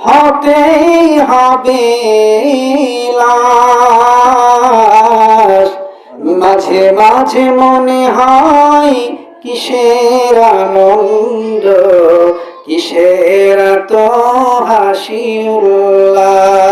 হতেই হবে। মাঝে মাঝে মনে হয় কিসের আনন্দ কিসের তো হাসি উল্লাস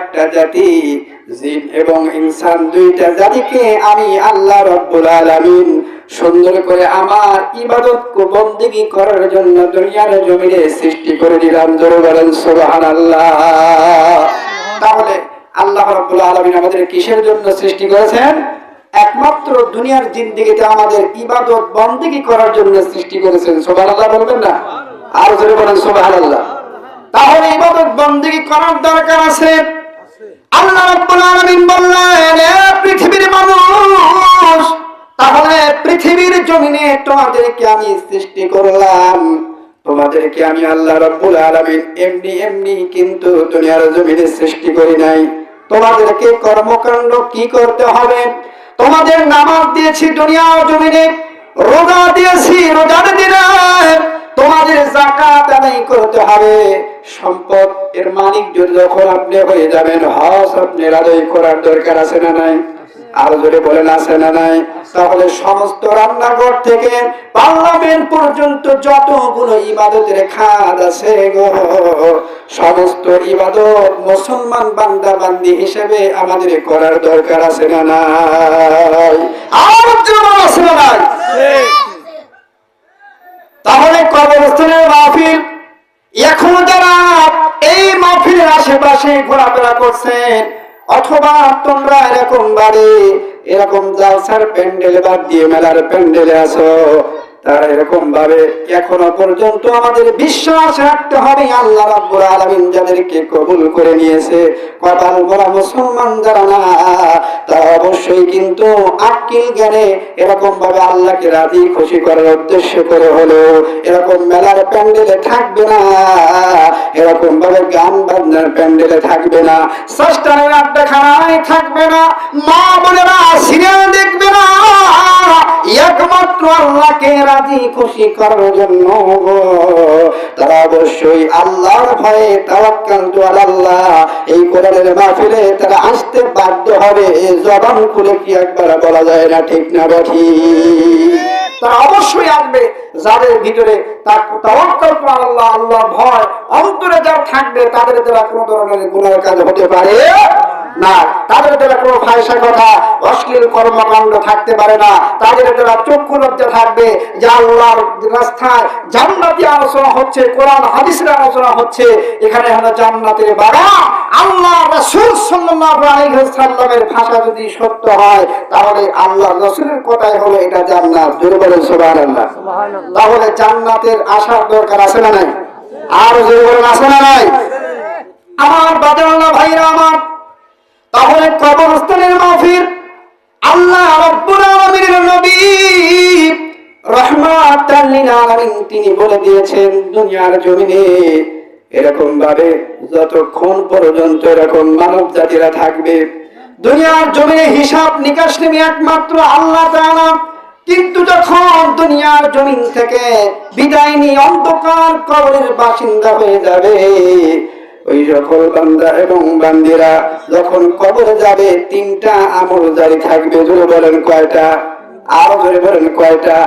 একটা জাতি, জিন এবং ইনসান দুইটা জাতিকে আমি আল্লাহ রাব্বুল আলামিন সুন্দর করে আমার ইবাদত বন্দেগী করার জন্য দুনিয়ার জমিনে সৃষ্টি করে দিলাম। জোরে বলেন, সুবহানাল্লাহ। তাহলে আল্লাহ রাব্বুল আলামিন আমাদের কিসের জন্য সৃষ্টি করেছেন? একমাত্র দুনিয়ার জিন্দিগিতে আমাদের ইবাদত বন্দেগী করার জন্য সৃষ্টি করেছেন। সুবহানাল্লাহ বলবেন না? আর জোরে বলেন, সুবহানাল্লাহ। তাহলে ইবাদত বন্দেগী করার দরকার আছে। আল্লাহ রাব্বুল আলামিন পৃথিবীর পৃথিবীর জমিনে তোমাদেরকে আমি সৃষ্টি করলাম। তোমাদেরকে আমি আল্লাহ এমনি এমনি কিন্তু দুনিয়ার জমিনে সৃষ্টি করি নাই। তোমাদেরকে কর্মকাণ্ড কি করতে হবে? তোমাদের নামাজ দিয়েছি দুনিয়া জমিনে, রোজা দিয়েছি রোজার দিনে তোমাদের জাকাত আদায় করতে হবে। সম্পদ এর মালিক যদি যখন আপনি হয়ে যাবেন হজ আপনি আদায় করার দরকার আছে না নাই? আর জোরে বলেন আছে না নাই? তাহলে সমস্ত রান্নাঘর থেকে পার্লামেন্ট পর্যন্ত যতগুলো ইবাদতের খাত আছে গো সমস্ত ইবাদত মুসলমান বান্দা বান্দি হিসেবে আমাদের করার দরকার আছে না নাই? আর আছে না নাই? তাহলে কবরস্থানের মাহফিল এখন যারা এই মাহফিলের আশেপাশে ঘোরাফেরা করছেন, অথবা তোমরা এরকম বাড়ি, এরকম জালসার প্যান্ডেল বাদ দিয়ে মেলার প্যান্ডেলে আছো তারা এরকম ভাবে এখনও পর্যন্ত আমাদের বিশ্বাস রাখতে হবে। আল্লাহ রাব্বুল আলামিন যাদেরকে কবুল করে নিয়েছে, কপাল বলা মুসলমান যারা না, তারা অবশ্যই কিন্তু আকিল জ্ঞানে এরকম ভাবে আল্লাহকে রাজি, খুশি করার উদ্দেশ্য করে হলো এরকম মেলার প্যান্ডেলে থাকবে না, এরকম ভাবে গান বাজনার প্যান্ডেলে থাকবে না ষষ্ঠানের আড্ডাখানায় থাকবে না, মা বলে বোনেরা সিরিয়াল দেখবে না। একমাত্র আল্লাহকে রাজি খুশি করার জন্য তারা অবশ্যই আল্লাহর ভয়ে তাওয়াক্কাল তু আল্লাহ। এই কোরআনের মাহফিলে তারা আসতে বাধ্য হবে। জবান খুলে কি একবার বলা যায় না, ঠিক না বেঠি তারা অবশ্যই আসবে। যাদের ভিতরে তার তাওয়াক্কাল তু আল্লাহ আল্লাহ ভয়, অন্তরে যা থাকবে, তাদের দ্বারা কোনো ধরনের গুণের কাজ হতে পারে না তাদের দ্বারা কোনো ফায়সা কথা অশ্লীল কর্মকাণ্ড থাকতে পারে না। তাদের দ্বারা চক্ষু লজ্জা থাকবে যে আল্লাহর রাস্তায় জান্নাতি আলোচনা হচ্ছে কোরআন হাদিসের আলোচনা হচ্ছে। এখানে হলো জান্নাতের বাগান। আল্লাহ রাসূল সাল্লাল্লাহু আলাইহি ওয়াসাল্লামের ভাষা যদি সত্য হয় তাহলে আল্লাহ রাসূলের কথাই হলো এটা জান্নাত। জোরে বলেন সুবহানাল্লাহ। তাহলে জান্নাতের আশার দরকার আছে না নাই? আর জোরে বলেন আছে না নাই? আমার ভাইরা আমার তাহলে কবরস্থানের মাহফিল আল্লাহ রাব্বুল আলামিনের নবী তিনি বলে দিয়েছেন, দুনিয়ার জমিনে এরকম ভাবে যতক্ষণ পর্যন্ত এরকম মানব জাতিরা থাকবে, দুনিয়ার জমিনে হিসাব নিকাশ নেবে একমাত্র আল্লাহ কিন্তু যখন দুনিয়ার জমিন থেকে বিদায় নিয়ে অন্ধকার কবরের বাসিন্দা হয়ে যাবে ওই সকল বান্দা এবং বান্দিরা যখন কবরে যাবে তিনটা আমল জারি থাকবে। বলেন কয়টা? আরও ধরে বলেন কয়টা?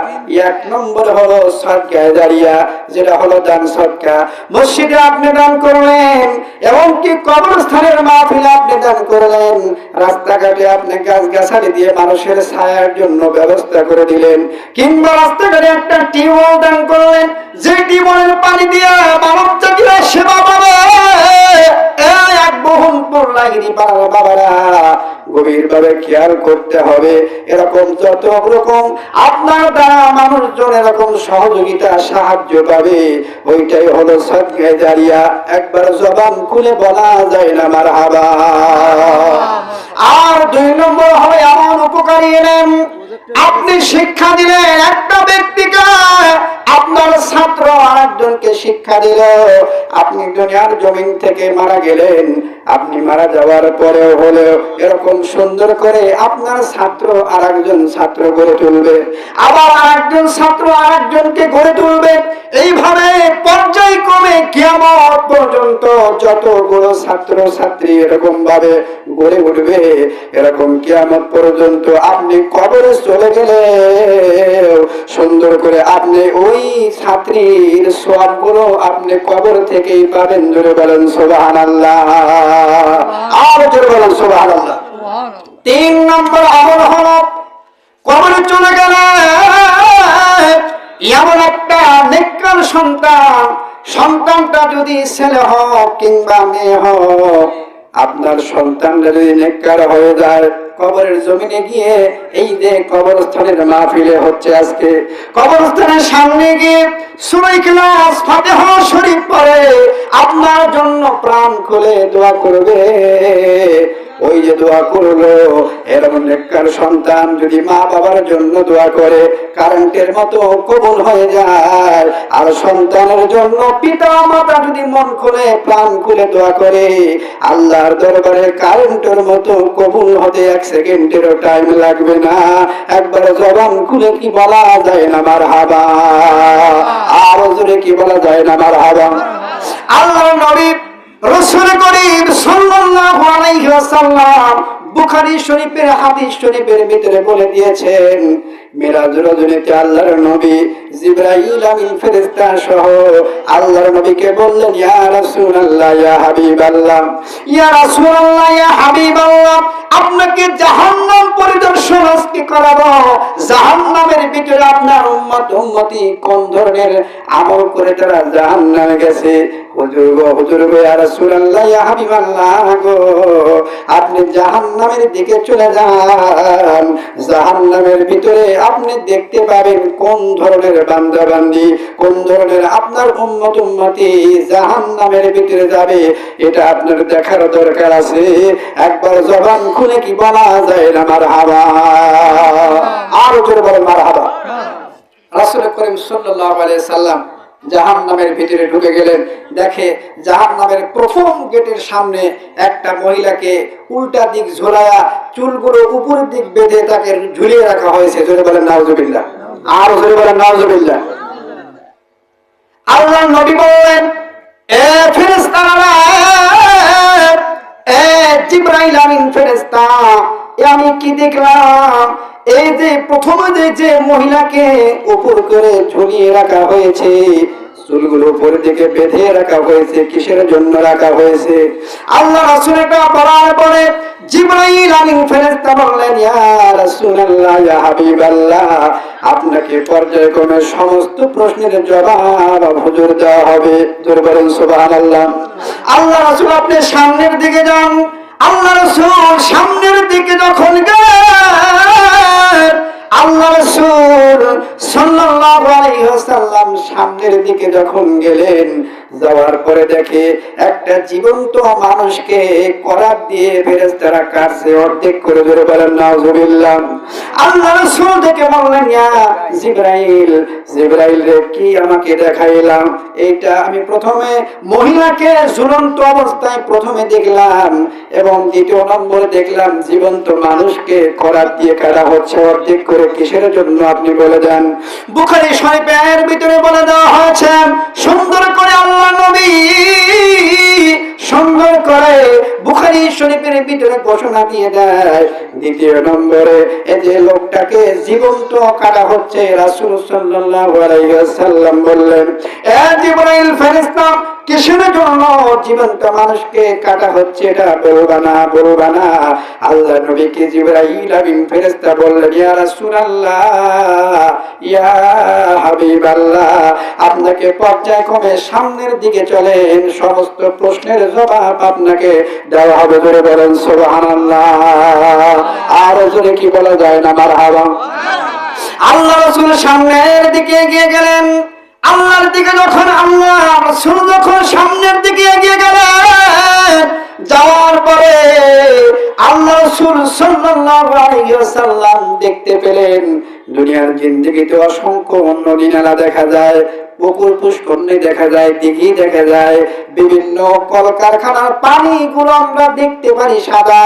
এক নম্বর হলো সদকায় দাঁড়িয়া, যেটা হলো দান সদকা। মসজিদে আপনি দান করলেন এবং কি কবরস্থানের মাহফিলে আপনি দান করলেন। রাস্তাঘাটে আপনি গাছ গাছালি দিয়ে মানুষের ছায়ার জন্য ব্যবস্থা করে দিলেন। কিংবা রাস্তাঘাটে একটা টিউবওয়েল দান করলেন, যে টিউবওয়েলের পানি দিয়ে মানব জাতিরা সেবা পাবে। এক বহুল লাইনি বাবারা গভীর ভাবে খেয়াল করতে হবে। এরকম যত রকম, আপনার দ্বারা মানুষজন এরকম সহযোগিতা, সাহায্য পাবে। ওইটাই হলো সদগায় দাঁড়িয়া একবার জবান খুলে বলা যায় না আমার হাবা আর দুই নম্বর হবে, আমার উপকারী এলেন আপনি শিক্ষা দিলেন একটা ব্যক্তিকে আপনার ছাত্র আরেকজনকে শিক্ষা দিল। আপনি দুনিয়ার জমিন থেকে মারা গেলেন। আপনি মারা যাওয়ার পরেও হলেও এরকম সুন্দর করে আপনার ছাত্র আরেকজন ছাত্র গড়ে তুলবে। আবার আরেকজন ছাত্র আরেকজনকে গড়ে তুলবে। এইভাবে পর্যায়ক্রমে কিয়ামত পর্যন্ত যতগুলো ছাত্র ছাত্রী এরকম ভাবে গড়ে উঠবে, এরকম কিয়ামত পর্যন্ত আপনি কবরে চলে গেলে সুন্দর করে আপনি ওই ছাত্রীর সবগুলো আপনি কবর পাবেন, জোরে বলেন আল্লাহ আর জোরে বলেন আল্লাহ তিন নম্বর আমল হল কবরে চলে গেলে এমন একটা নেককার সন্তান, সন্তানটা যদি ছেলে হোক কিংবা মেয়ে হোক, আপনার সন্তানটা যদি নেককার হয়ে যায় কবরের জমিনে গিয়ে এই যে কবরস্থানের মাহফিলে হচ্ছে আজকে। কবরস্থানের সামনে গিয়ে সুরাই ক্লাস ফাতেহা শরীফ পড়ে। আপনার জন্য প্রাণ খুলে দোয়া করবে। ওই যে দোয়া করল, এরকম নেককার সন্তান যদি মা বাবার জন্য দোয়া করে, কারেন্টের মতো কবুল হয়ে যায়। আর সন্তানের জন্য পিতা মাতা যদি মন খুলে, প্রাণ খুলে দোয়া করে, আল্লাহর দরবারে কারেন্টের মতো কবুল হতে এক সেকেন্ডেরও টাইম লাগবে না। একবার জবান খুলে কি বলা যায় না আমার হাবা আর জোরে কি বলা যায় না আমার হাবা আল্লাহ নবী রসুল করিম সাল্লাল্লাহু আলাইহি ওয়াসাল্লাম বুখারী শরীফের হাদিস শরীফের ভিতরে বলে দিয়েছেন, মিরাজ রজনীতে আল্লাহর নবী জিব্রাইল আমিন ফেরেশতা সহ আল্লাহর নবীকে বললেন, ইয়া রাসূলুল্লাহ, ইয়া হাবিবাল্লাহ, ইয়া রাসূলুল্লাহ, ইয়া হাবিবাল্লাহ, আপনাকে জাহান্নাম পরিদর্শন আজকে করাবো। জাহান্নামের ভিতরে আপনার উম্মত উম্মতি কোন ধরনের আমল করে তারা জাহান্নামে গেছে? হুজুর গো হুজুর গো ইয়া রাসূলুল্লাহ ইয়া হাবিবাল্লাহ গো। আপনি জাহান্নামের দিকে চলে যান। জাহান্নামের ভিতরে আপনি দেখতে পাবেন কোন ধরনের বান্দা বান্দি কোন ধরনের আপনার উম্মত উম্মতি জাহান্নামের ভিতরে যাবে এটা আপনার দেখার দরকার আছে। একবার জবান খুলে কি বলা যায় না মার হাবা আরও জোরে বলেন মার হাবা রাসূল করিম সাল্লাল্লাহু আলাইহি সাল্লাম জাহান নামের ভিতরে ঢুকে গেলেন। দেখে জাহান নামের প্রথম গেটের সামনে একটা মহিলাকে উল্টা দিক ঝোলায়া চুলগুলো উপরের দিক বেঁধে তাকে ঝুলিয়ে রাখা হয়েছে। জোরে বলেন, নাউজুবিল্লাহ। আর জোরে বলেন, নাউজুবিল্লাহ। আল্লাহ নবী বললেন, এ ফেরেশতারা, এ জিব্রাইল আমিন ফেরেশতা আমি কি দেখলাম? এই যে প্রথমে যে মহিলাকে উপর করে ঝুলিয়ে রাখা হয়েছে চুলগুলো উপরের দিকে বেঁধে রাখা হয়েছে, কিসের জন্য রাখা হয়েছে? আল্লাহ রাসূল এটা বলার পরে জিব্রাইল আমিন ফেরেশতা বললেন, ইয়া রাসূলুল্লাহ, ইয়া হাবিবাল্লাহ, আপনাকে পর্যায়ক্রমে সমস্ত প্রশ্নের জবাব হুজুর দেওয়া হবে। জোর বলেন সুবহানাল্লাহ। আল্লাহ রাসূল আপনি সামনের দিকে যান। আল্লাহ রাসূল সামনের দিকে যখন গেলেন আল্লাহ রাসূল সাল্লাল্লাহু আলাইহি ওয়াসাল্লাম সামনের দিকে যখন গেলেন, যাওয়ার পরে দেখে একটা জীবন্ত মানুষকে করাত দিয়ে ফেরেশতারা কাটছে অর্ধেক করে ধরে বলেন, নাউজুবিল্লাহ। আল্লাহ রাসূল দেখে বললেন, ইয়া জিবরাইল জিবরাইল রে, কি আমাকে দেখাইলাম এটা আমি প্রথমে মহিলাকে ঝুলন্ত অবস্থায় প্রথমে দেখলাম এবং দ্বিতীয় নম্বরে দেখলাম জীবন্ত মানুষকে করাত দিয়ে কাটা হচ্ছে, অর্ধেক করে কিসের জন্য আপনি বলে দেন? বুখারি শরীফের ভিতরে বলে দেওয়া হয়েছে, সুন্দর করে আল্লাহ নবী সুন্দর করে। বুখারী শরীফের ভিতরে ঘোষণা দিয়ে দেয়, দ্বিতীয় নম্বরে, এই যে লোকটাকে জীবন্ত কাটা হচ্ছে, রাসূল সাল্লাল্লাহু বললেন, এ কিসের জন্য জীবন্ত মানুষকে কাটা হচ্ছে? এটা বললেন, ইয়া রাসূলুল্লাহ, ইয়া হাবিবাল্লাহ, আপনাকে পর্যায়ক্রমে সামনের দিকে চলেন, সমস্ত প্রশ্নের আপনাকে দেওয়া হবে। বলেন, সুবহানাল্লাহ। আর কি বলা যায় না? মারহাবা। আল্লাহ রসুল সামনের দিকে এগিয়ে গেলেন। আল্লাহর দিকে যখন আল্লাহ, রসুল যখন সামনের দিকে এগিয়ে গেলেন, যাওয়ার পরে আল্লাহ রসুল ওয়াসাল্লাম দেখতে পেলেন, দুনিয়ার জিন্দেগিতে অসংখ্য অন্য নালা দেখা যায়। পুকুর পুষ্করণী দেখা যায় দিঘি দেখা যায় বিভিন্ন কলকারখানার পানিগুলো আমরা দেখতে পারি সাদা।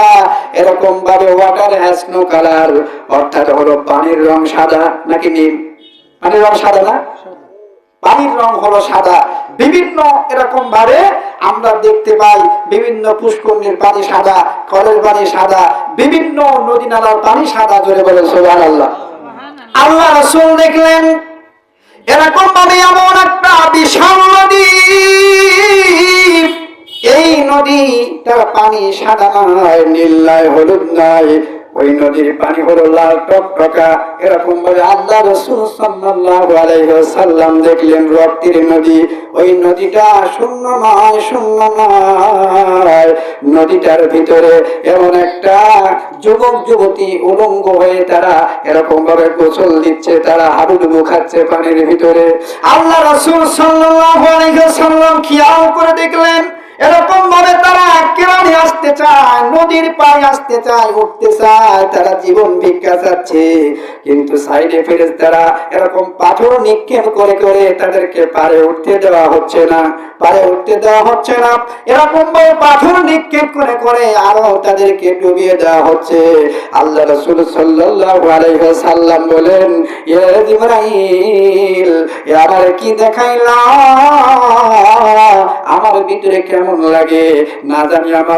এরকম ভাবে ওয়াটার হ্যাজ নো কালার অর্থাৎ হলো পানির রং সাদা নাকি নীল? পানির রং সাদা না? পানির রং হলো সাদা। বিভিন্ন এরকম ভাবে আমরা দেখতে পাই বিভিন্ন পুষ্করণীর পানি সাদা কলের পানি সাদা বিভিন্ন নদী নালার পানি সাদা জোরে বলে সোহান আল্লাহ আল্লাহ রসুল দেখলেন এরকম ভাবে এমন একটা বিশাল নদী। এই নদীটা পানি সাদা নয় নীল নয় হলুদ নয় ওই নদীর পানি হলো লাল টকটকা। এরকম ভাবে আল্লাহ রসুল সাল্লাল্লাহু আলাইহি ওয়াসাল্লাম দেখলেন রক্তের নদী। ওই নদীটা শূন্য নয় শূন্য নয়। নদীটার ভিতরে এমন একটা যুবক, যুবতী উলঙ্গ হয়ে তারা এরকম ভাবে গোসল দিচ্ছে, তারা হাবুডুবু খাচ্ছে পানির ভিতরে। আল্লাহ রসুল সাল্লাল্লাহু আলাইহি খেয়াল করে দেখলেন, এরকম ভাবে তারা কেরানি আসতে চায়, নদীর পায়ে আসতে চায়, উঠতে চায়, তারা জীবন ভিক্ষা চাচ্ছে। কিন্তু সাইডে ফেরে তারা এরকম পাথর নিক্ষেপ করে করে তাদেরকে পারে উঠতে দেওয়া হচ্ছে না, পারে উঠতে দেওয়া হচ্ছে না। এরকম ভাবে পাথর নিক্ষেপ করে করে আরও তাদেরকে ডুবিয়ে দেওয়া হচ্ছে। আল্লাহ রসুল সাল্লাল্লাহু সাল্লাম বলেন জিবরাইল আমার কি দেখাইলা? আমার ভিতরে কেমন লাগে? না জানি আমার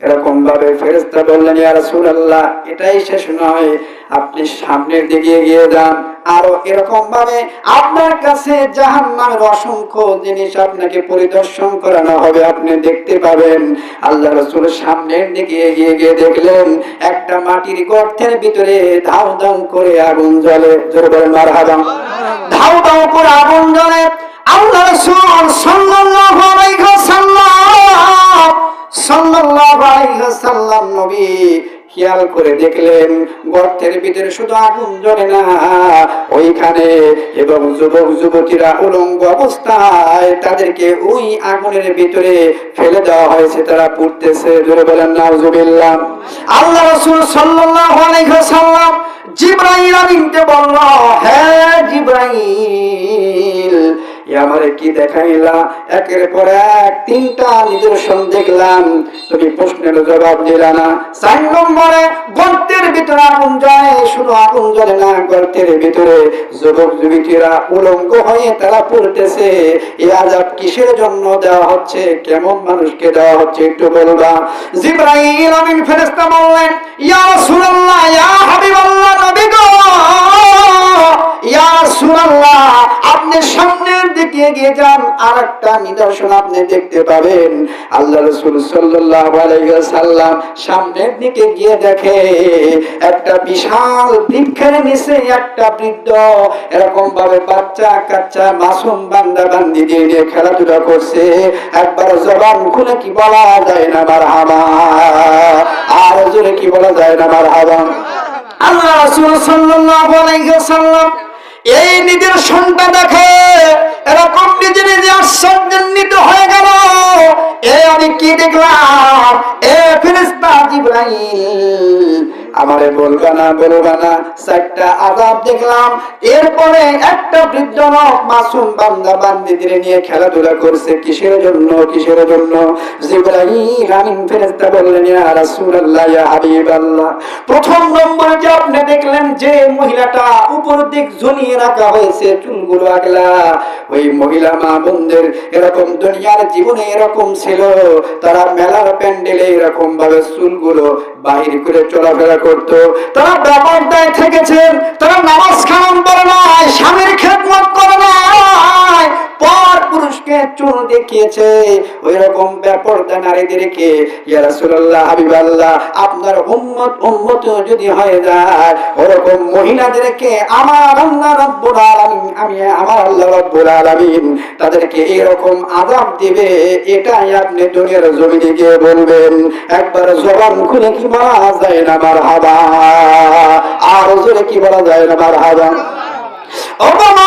এরকম ভাবে ফেরেশতা বললেন, ইয়া রাসূলুল্লাহ, এটাই শেষ নয়। আপনি সামনের দিকে এগিয়ে যান। আরও এরকম ভাবে আপনার কাছে জাহান্নামের অসংখ্য জিনিস আপনাকে পরিদর্শন করানো হবে। আপনি দেখতে পাবেন, আল্লাহ রাসূল সামনের দিকে এগিয়ে গিয়ে দেখলেন, একটা মাটির গর্তের ভিতরে ধাউ ধাউ করে আগুন জ্বলে। জোরে বলেন মারহাবা ধাউ ধাউ করে আগুন জ্বলে। আল্লাহ রাসূল সাল্লাল্লাহু আলাইহি ওয়াসাল্লাম ওয়াসাল্লাম নবী, খেয়াল করে দেখলেন গর্তের ভিতরে শুধু আগুন জ্বলে না, ওইখানে এবং যুবক যুবতীরা উলঙ্গ অবস্থায় তাদেরকে ওই আগুনের ভিতরে ফেলে দেওয়া হয়েছে, তারা পুড়তেছে, জোরে বলেন, নাউজুবিল্লাহ। আল্লাহ রাসূল সাল্লাল্লাহু আলাইহি ওয়াসাল্লাম আমিনকে বলল হ্যাঁ জিব্রাইল কি দেখাইলা? একের পর এক তিনটা নিদর্শন দেখলাম। তুমি প্রশ্নের জবাব দিলা না। চার নম্বরে, গর্তের ভিতরে আগুন জ্বলে, শুধু আগুন না, গর্তের ভিতরে যুবক উলঙ্গ হয়ে তারা পড়তেছে। এই আজাব কিসের জন্য দেওয়া হচ্ছে? কেমন মানুষকে দেওয়া হচ্ছে একটু বলবা জিব্রাইল আমিন ফেরেশতা বললেন, ইয়া রাসূলুল্লাহ, ইয়া হাবিবাল্লাহ, নবী গো! ইয়া রাসূলুল্লাহ, আপনি সামনের দিকে এগিয়ে যান আর একটা নিদর্শন আপনি দেখতে পাবেন। আল্লাহ রসুল ওয়াসাল্লাম সামনের দিকে গিয়ে দেখে, একটা বিশাল বৃক্ষের নিচে একটা বৃদ্ধ এরকম ভাবে বাচ্চা কাচ্চা মাসুম বান্দা বান্দি দিয়ে নিয়ে খেলাধুলা করছে। একবার জবান খুলে কি বলা যায় না আমার হামা আর জোরে কি বলা যায় না আমার হাবা আল্লাহ রাসূল ওয়াসাল্লাম এই নিজের সন্তান দেখে এরকম নিজে নিজে আশ্চর্যান্বিত হয়ে গেল। এ আমি কি দেখলাম? এ ফিরিস্তা জিবরাইল। আমারে বলবা না বলবা না। চারটা আজাব দেখলাম। এরপরে একটা বৃদ্ধ মাসুম বান্দা বান্দিদের নিয়ে খেলাধুলা করছে। কিসের জন্য? কিসের জন্য? ওই মহিলা মা বোনদের এরকম দুনিয়ার জীবনে এরকম ছিল। তারা মেলার প্যান্ডেলে এরকম ভাবে চুলগুলো বাহির করে চলাফেরা করত। তারা ব্যাপার দায় থেকেছেন তারা নামাজ খান করে নাই স্বামীর খেদমত করে নাই। পুরুষকে চুল দেখিয়েছে। ওই রকম ব্যাপারটা নারীদেরকে। ইয়া রাসূলুল্লাহ হাবিবাল্লাহ আপনার উম্মত উম্মত যদি হয়ে যায়, ওরকম মহিলাদেরকে আমার আল্লাহ রব্বুল আলামিন, আমি আমার আল্লাহ রব্বুল আলামিন তাদেরকে এরকম আযাব দিবে, এটাই আপনি দুনিয়ার জমিনে গিয়ে বলবেন। একবার জবান খুলে কি বলা যায় না মারহাবা? আর জোরে কি বলা যায় না মারহাবা? ও বাবা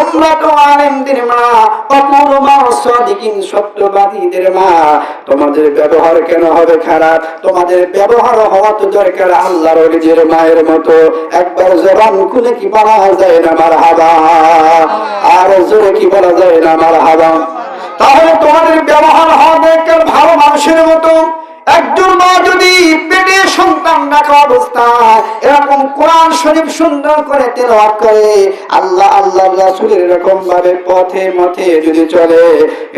তোমরা তো আলেমদের মা অপর মা সাদিকিন সত্যবাদীদের মা। তোমাদের ব্যবহার কেন হবে খারাপ? তোমাদের ব্যবহার হওয়া তো দরকার আল্লাহর নিজের মায়ের মতো। একবার জবান খুলে কি বলা যায় না আমার হাবা আর জোরে কি বলা যায় না আমার হাবা তাহলে তোমাদের ব্যবহার হওয়া দরকার ভালো মানুষের মতো। একজন মা যদি পেটে সন্তান রাখা অবস্থায় এরকম কোরআন শরীফ সুন্দর করে তেলাওয়াত করে, আল্লাহ আল্লাহ রাসূলের এরকম ভাবে পথে মথে যদি চলে,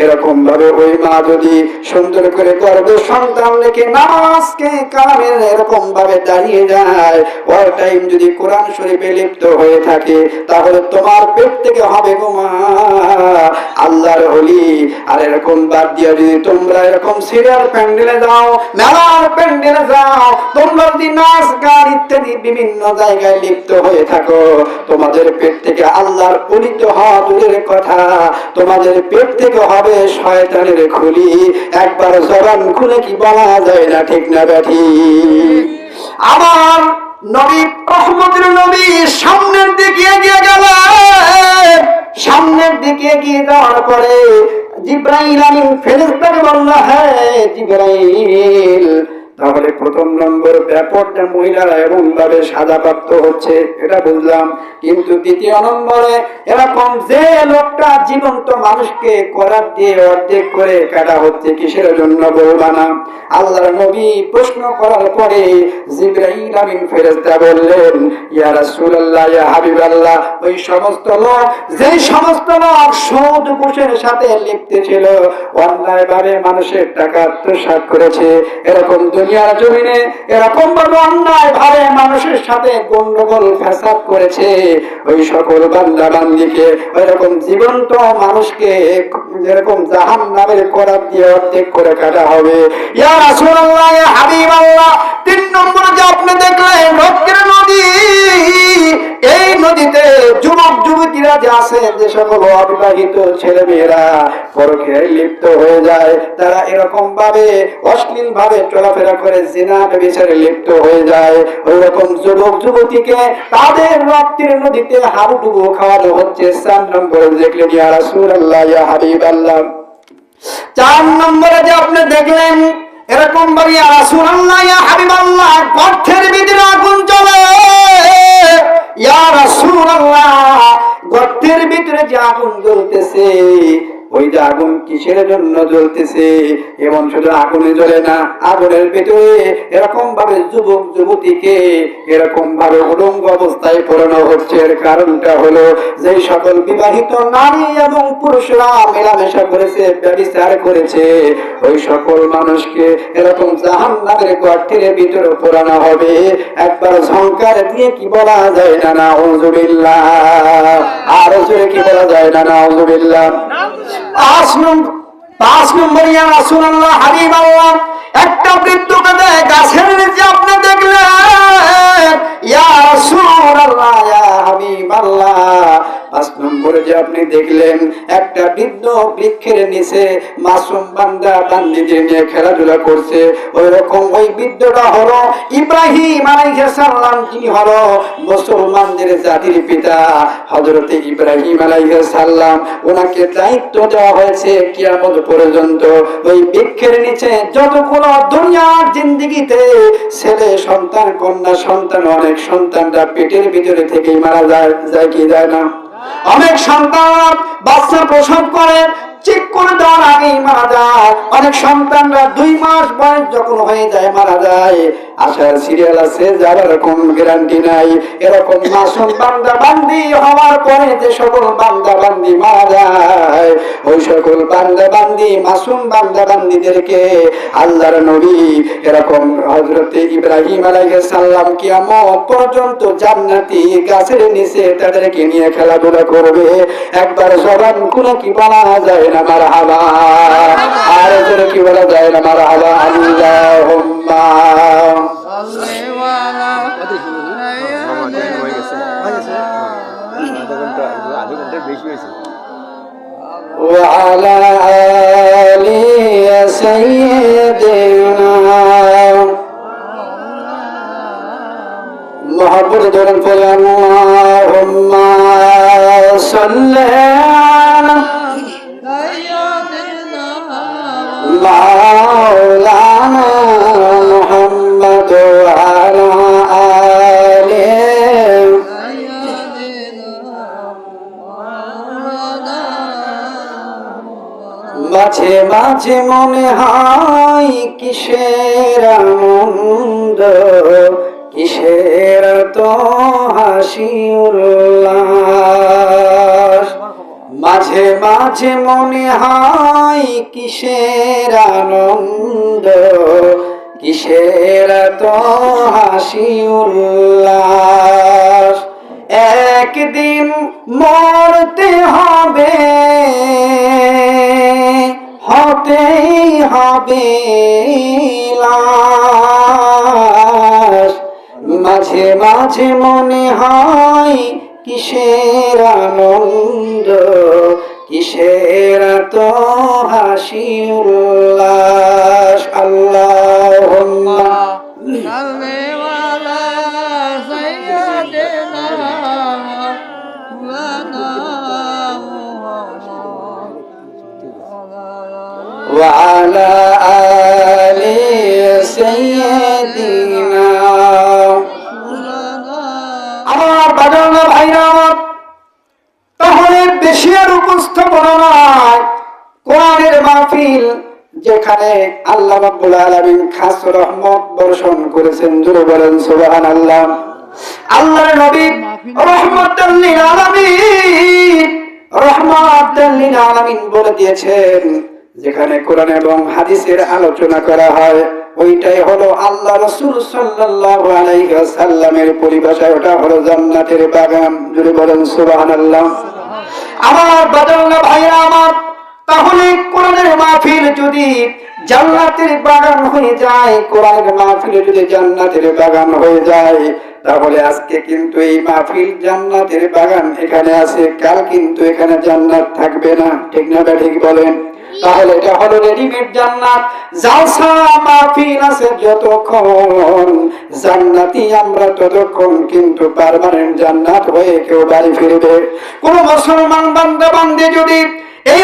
এরকম ভাবে ওই মা যদি সুন্দর করে করবে সন্তান রেখে নামাজকে কালামের এরকম ভাবে দাঁড়িয়ে যায় ওয়ার টাইম যদি কোরআন শরীফে লিপ্ত হয়ে থাকে, তাহলে তোমার পেট থেকে হবে গো মা। আল্লাহর হলি আর এরকম বাদ দিয়ে যদি তোমরা এরকম সিরিয়াল প্যান্ডেলে যাও মেলার প্যান্ডেলে যাও, তোমরা যদি নাচ গান ইত্যাদি বিভিন্ন জায়গায় লিপ্ত হয়ে থাকো, তোমাদের পেট থেকে আল্লাহর পলিত হওয়া দূরের কথা, তোমাদের পেট থেকে হবে শয়তানের খুলি। একবার জবান খুলে কি বলা যায় না, ঠিক না ব্যাঠি আমার নবী, রহমতের নবী সামনের দিকে এগিয়ে গেলেন। সামনের দিকে এগিয়ে যাওয়ার পরে জিব্রাইল আমিন ফেরেস্তার বলল হ্যাঁ জিব্রাইল তাহলে প্রথম নম্বর ব্যাপারটা মহিলারা এমন ভাবে সাজা প্রাপ্ত হচ্ছে, এটা বুঝলাম। কিন্তু দ্বিতীয় নম্বরে এরকম যে লোকটা জীবন্ত মানুষকে করার দিয়ে অর্ধেক করে কাটা হচ্ছে কিসের জন্য বলবা না? আল্লাহর নবী প্রশ্ন করার পরে জিব্রাইল আমিন বললেন, ইয়া ওই সমস্ত লোক যে সমস্ত লোক সুদ সাথে লিপ্ত ছিল অন্যায় ভাবে মানুষের টাকা আত্মসাৎ করেছে। এরকম দুনিয়ার জমিনে এরকম ভাবে অন্যায় ভাবে মানুষের সাথে গন্ডগোল, ফ্যাসাদ করেছে, ওই সকল বান্দা বান্দিকে ওইরকম জীবন্ত মানুষকে যেরকম জাহান নামের করার দিয়ে অর্ধেক করে কাটা হবে। ইয়া রাসূলুল্লাহ, ইয়া হাবিবাল্লাহ, তিন নম্বরে যে আপনি দেখলেন নদী, এই নদীতে যুবক যুবতীরা যে আছে, যে সকল অবিবাহিত ছেলে মেয়েরা পরকে লিপ্ত হয়ে যায়, তারা এরকম ভাবে অশ্লীল ভাবে চলাফেরা করে, জিনা বিচারে লিপ্ত হয়ে যায়। ওই রকম যুবক, যুবতীকে তাদের রক্তের নদীতে হাবুডুবু খাওয়ানো হচ্ছে। চার নম্বরে দেখলেন, ইয়া রাসূলুল্লাহ, ইয়া হাবিবাল্লাহ। চার নম্বরে যে আপনি দেখলেন এরকম ভাবে রাসূলুল্লাহ, ইয়া হাবিবাল্লাহ, গর্তের ভিতরে আগুন জ্বলে। ইয়া রাসূলুল্লাহ গর্তের ভিতরে যে আগুন জ্বলতেছে ওই যে আগুন কিসের জন্য জ্বলতেছে? এবং শুধু আগুনে জ্বলে না, আগুনের ভিতরে এরকম ভাবে যুবক, যুবতীকে এরকম ভাবে উলঙ্গ অবস্থায় পড়ানো হচ্ছে। এর কারণটা হলো যে সকল বিবাহিত নারী এবং পুরুষরা মেলামেশা করেছে, ব্যবচার করেছে। ওই সকল মানুষকে এরকম জাহান নামের গর্তের ভিতরে পড়ানো হবে। একবার ঝংকার দিয়ে কি বলা যায় না না ওজুবিল্লাহ আরও জোরে কি বলা যায় না না ওজুবিল্লাহ পাঁচ নম্বর পাঁচ নম্বর ইয়া রাসূলুল্লাহ হাবিব আল্লাহ একটা বৃদ্ধকে দেয়, গাছের নিচে আপনি দেখলেন, ইয়া রাসূলুল্লাহ, ইয়া হাবিবাল্লাহ। আপনি দেখলেন, একটা বৃদ্ধ বৃক্ষের নিচে মাসুম বান্দা বান্দিদের নিয়ে খেলাধুলা করছে। ওই রকম ওই বৃদ্ধটা হলো ইব্রাহিম আলাইহিস সালাম যিনি হলো মুসলমানদের জাতির পিতা, হযরতে ইব্রাহিম আলাইহিস সালাম ওনাকে দায়িত্ব দেওয়া হয়েছে কিয়ামত পর্যন্ত। ওই বৃক্ষের নিচে যতগুলো দুনিয়ার জিন্দিগিতে ছেলে সন্তান, কন্যা সন্তান, অনেক সন্তানরা পেটের ভিতরে থেকেই মারা যায় যায় কি যায় না? অনেক সন্তান বাচ্চা প্রসব করে চেক করে দেওয়ার আগেই মারা যায়। অনেক সন্তানরা দুই মাস বয়স যখন হয়ে যায়, মারা যায়। আসার সিরিয়াল আছে, যার কোন গ্যারান্টি নাই। এরকম মাসুম বান্দা বান্দি হওয়ার পরে যে সকল বান্দা বান্দি মারা যায়, ওই সকল বান্দা বান্দি মাসুম বান্দা বান্দিদেরকে আল্লাহর নবী এরকম হযরতে ইব্রাহিম আলাইহিস সালাম কিয়ামত পর্যন্ত জান্নাতি গাছের নিচে তাদেরকে নিয়ে খেলাধুলা করবে। একবার জবান খুলে কি বলা যায় না মারহাবা আর জোরে কি বলা যায় না মারহাবা আল্লাহুম্মা وعلى آل سيدنا محبت دورن পড়ে اللهم صل মাঝে মনে হয় কিসের আনন্দ, কিসের তো হাসি মাঝে মাঝে মনে হয় কিসের আনন্দ, কিসের তো হাসি একদিন মরতে হবে। হতেই হবে মাঝে মাঝে মনে হয় কিসের আনন্দ কিসের তো হাসি উল্লাস। যেখানে আল্লাহ খাস রহমত বর্ষণ করেছেন জুড়ে বলেন নবী বলে দিয়েছেন, যেখানে কোরআন এবং হাদিসের আলোচনা করা হয়। ওইটাই হলো আল্লাহ রসুল সাল্লাল্লাহু আলাইহি ওয়াসাল্লামের পরিভাষা, ওটা হলো জান্নাতের বাগান যদি বলেন সুবহানাল্লাহ। আমার বাজাল্লা ভাইরা আমার, তাহলে কোরআনের মাহফিল যদি জান্নাতের বাগান হয়ে যায়, কোরআনের মাহফিল যদি জান্নাতের বাগান হয়ে যায়, তাহলে আজকে কিন্তু এই মাহফিল জান্নাতের বাগান এখানে আছে, কাল কিন্তু এখানে জান্নাত থাকবে না। ঠিক না ঠিক বলেন? তাহলে এটা হলো রেডিমেড জান্নাত। জালসা মাহফিল আছে যতক্ষণ, জান্নাতি আমরা ততক্ষণ কিন্তু পারমানেন্ট জান্নাত হয়ে কেউ বাড়ি ফিরবে। কোন মুসলমান বান্দা বান্দে যদি এই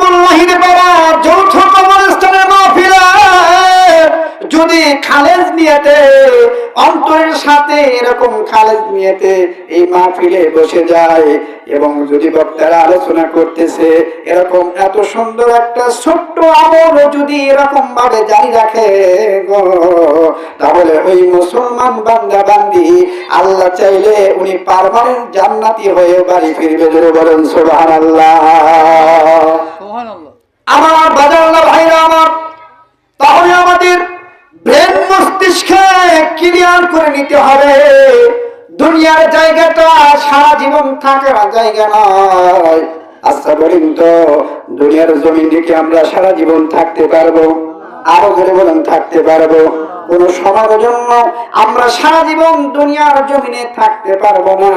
বল্লাহির বাবা যৌথ কবরস্থানে মাহফিলে যদি খালেজ নিয়েতে অন্তরের সাথে এরকম খালেজ নিয়েতে এই মাহফিলে বসে যায় এবং যদি বক্তারা আলোচনা করতেছে এরকম এত সুন্দর একটা ছোট্ট আমল যদি এরকম ভাবে জারি রাখে গো তাহলে ওই মুসলমান বান্দা বান্দি আল্লাহ চাইলে উনি পারমানেন্ট জান্নাতি হয়ে বাড়ি ফিরবে জোরে বলেন সুবহানাল্লাহ। আমার বাজার ভাইরা আমার তাহলে আমাদের ব্রেন ক্লিয়ার করে নিতে হবে। দুনিয়ার জায়গাটা সারা জীবন থাকার জায়গা নয়। আচ্ছা বলেন তো, দুনিয়ার জমিন থেকে আমরা সারা জীবন থাকতে পারব? আরও ধরে বলেন, থাকতে পারব। কোন সময়ের জন্য আমরা সারা জীবন দুনিয়ার জমিনে থাকতে পারব না।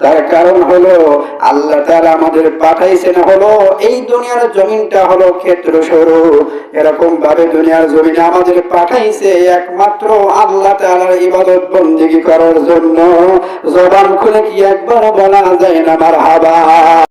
তার কারণ হলো, আল্লাহ তাআলা আমাদের পাঠাইছেন হলো, এই দুনিয়ার জমিনটা হলো ক্ষেত্র স্বরূপ এরকম ভাবে দুনিয়ার জমিনে আমাদের পাঠাইছে একমাত্র আল্লাহ তাআলার ইবাদত বন্দেগী করার জন্য। জবান খুলে কি একবার বলা যায় না, মারহাবা।